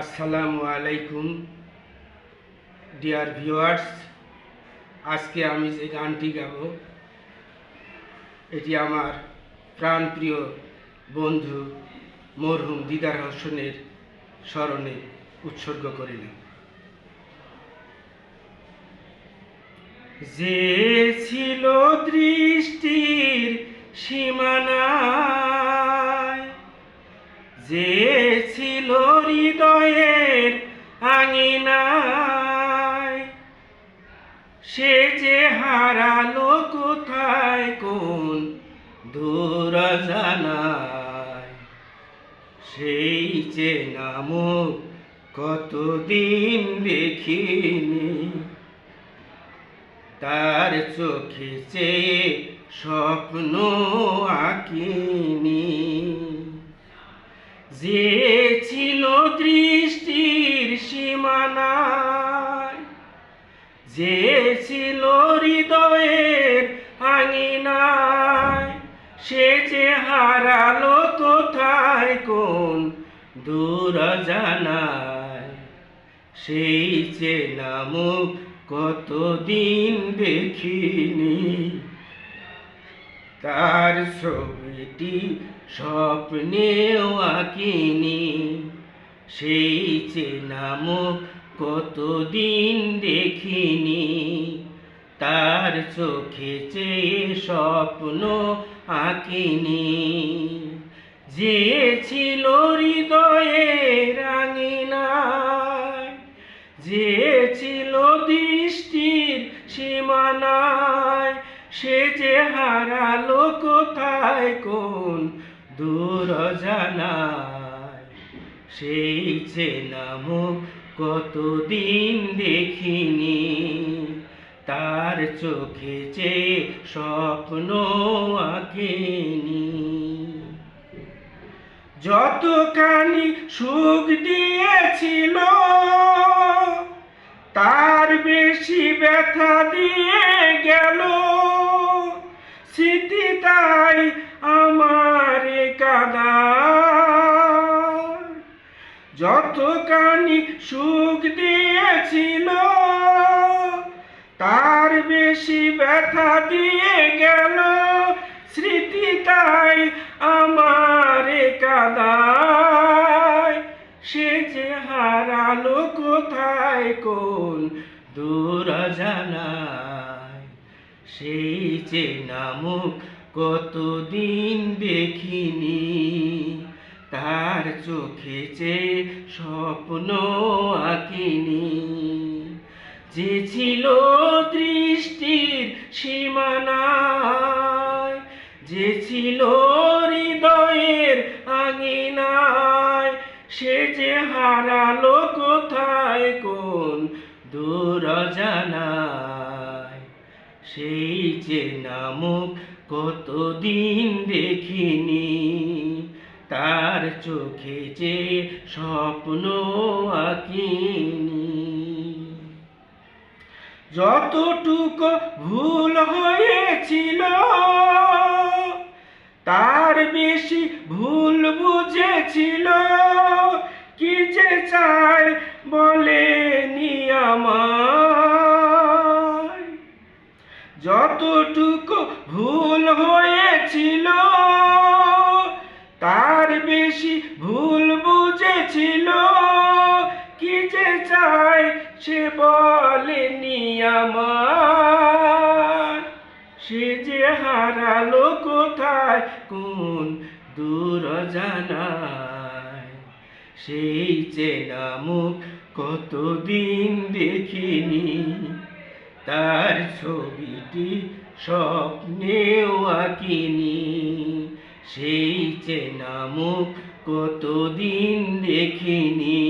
আসসালামু আলাইকুম, dear viewers. আজকে আমি যে গানটি গাব, এটি আমার প্রাণপ্রিয় বন্ধু মরহুম দিদার হোসেনের স্মরণে উৎসর্গ করিলাম যে ছিল দৃষ্টির সীমানায় যে ছিল হৃদয়ের আঙিনায়, সে যে হারালো কোথায়, কোন দূর জানায় সেই যে নামক কতদিন দেখিনি, তার চোখে চেয়ে স্বপ্ন আঁকিনি। যে ছিল দৃষ্টির সীমানায়, যে ছিল হৃদয়ের আঙিনায়, সে যে হারালো কোথায়, কোন দূর জানায় সেই যে নামক কতদিন দেখিনি। তার ছবিটি স্বপ্নেও আঁকিনি, সেই যে নামক কতদিন দেখিনি। তার চোখে চেয়ে স্বপ্ন আঁকিনি। যে ছিল হৃদয়ে রাঙিনায় যে ছিল দৃষ্টির সীমানায়, সে যে হারালো কোথায়, কোন দূর জানায় সেই নামক কতদিন দেখিনি, তার চোখে যে স্বপ্ন আঁকেনি। যতখানি সুখ দিয়েছিল, তার বেশি ব্যথা দিয়ে গেল। স্মৃতি তাই যতখানি সুখ দিয়েছিল, তার বেশি ব্যথা দিয়ে গেল। স্মৃতি তাই আমার কাদায়। সে যে হারালো কোথায় কোন দূর জানায়। সেই যে নামক কতদিন দেখিনি। তার চোখে যে স্বপ্ন আঁকিনি, যে ছিল দৃষ্টির সীমানায়, যে ছিল হৃদয়ের আঙিনায়, সে যে হারালো কোথায়, কোন দূর জানায় সেই যে নামক কতদিন দেখিনি। তার চোখে যে স্বপ্ন আঁকিনি। যতটুকু ভুল হয়েছিল, তার বেশি ভুল বুঝেছিল। কি যে চায় বেশি ভুল বুঝেছিল। কি যে চায় সে বলেনি আমার। সে যে হারালো কোথায়, কোন দূর জানায় সেই যে নামক কতদিন দেখিনি। তার ছবিটি স্বপ্নেও আঁকিনি। সেই যে নামক কতদিন দেখিনি,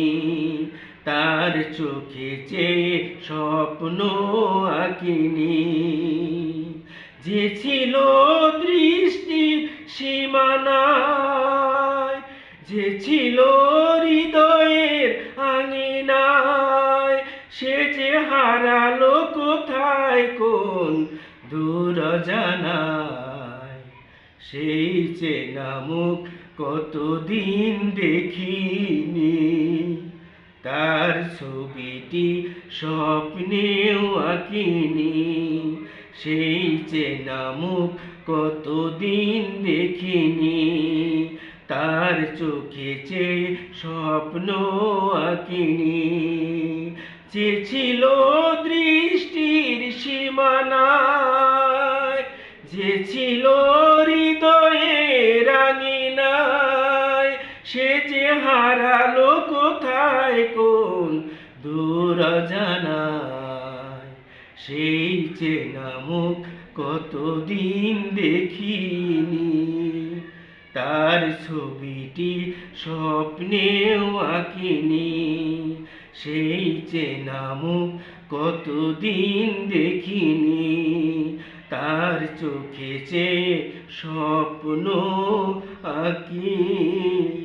তার চোখে চেয়ে স্বপ্ন আঁকিনি। যে ছিল দৃষ্টি সীমানায়, যে ছিল হৃদয়ের আঙিনায়, সে যে হারালো কোথায়, কোন দূর জানায় সেই যে নামক কতদিন দেখিনি। তার ছবিটি স্বপ্নেও আঁকিনি। সেই চেনা মুখ কতদিন দেখিনি। তার চোখে চেয়ে স্বপ্ন আঁকিনি। যে ছিল দৃষ্টির সীমানায় যে ছিল হারালো কোথায় কোন দূর জানায়? সেই চেনা মুখ কতদিন দেখিনি। তার ছবিটি স্বপ্নেও আঁকিনি। সেই চেনা মুখ কতদিন দেখিনি। তার চোখে চেয়ে স্বপ্ন আঁকি।